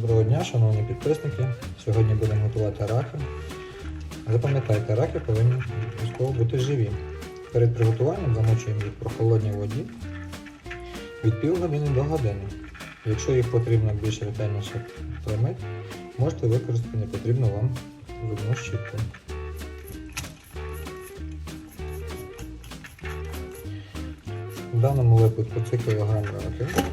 дня, шановні підписники. Сьогодні будемо готувати раки. Запам'ятайте, раки повинні обов'язково бути живі. Перед приготуванням замочуємо їх в прохолодній воді від півгодини до години. Якщо їх потрібно більш ретельніше промити, можете використати непотрібну вам зубну щітку. В даному випадку це кілограм раків.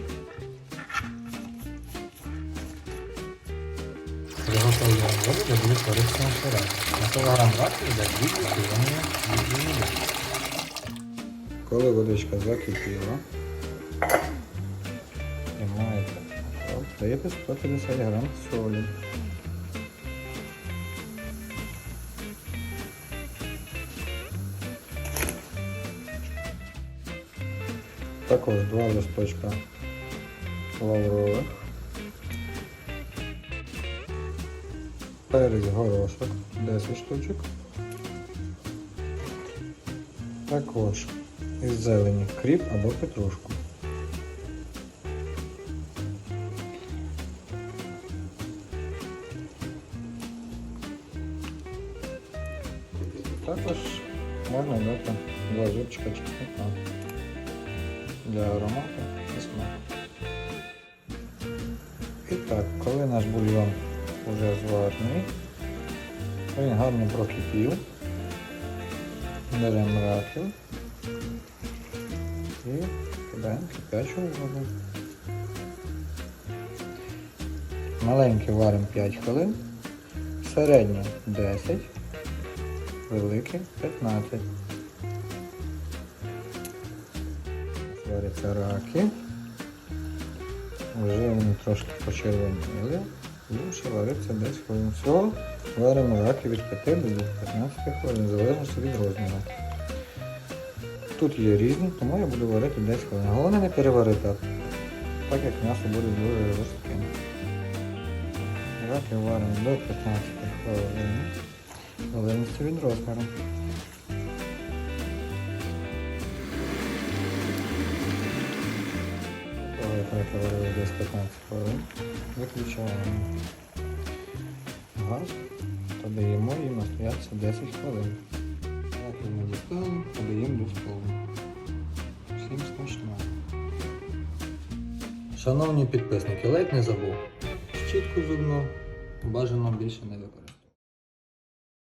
Приготовлюємо воду до 2 корисного сира. На кілограм раків йде 2 кілограми відповідні води. Коли водичка закипіла, тримаєте, даєте 150 грам солі. Також два листочка лаврових. Перець горошок 10 штучок. Також із зелені кріп або петрушку. Також можна дати два зубчика чесника для аромату і смаку. І так, коли наш бульйон вже зварений, він гарно прокипів, беремо раків і кидаємо кипячу воду. Маленький варимо 5 хвилин, середній 10, великий 15. Варяться раки. Вже вони трошки почервоніли. І ще вариться 10 хвилин. Всього варимо раки від 5 до 15 хвилин, в залежності від розміру. Тут є різні, тому я буду варити 10 хвилин. Головне не переварити, так як м'ясо буде дуже жорстким. Раки варимо до 15 хвилин, залежності від розміру. Коли перетворили десь 15 хвилин, виключаємо газ та даємо їм настоятися 10 хвилин. Так ми дістали, подаємо до столу. Всім смачного. Шановні підписники, ледь не забув. Щітку зубну бажано більше не використовувати.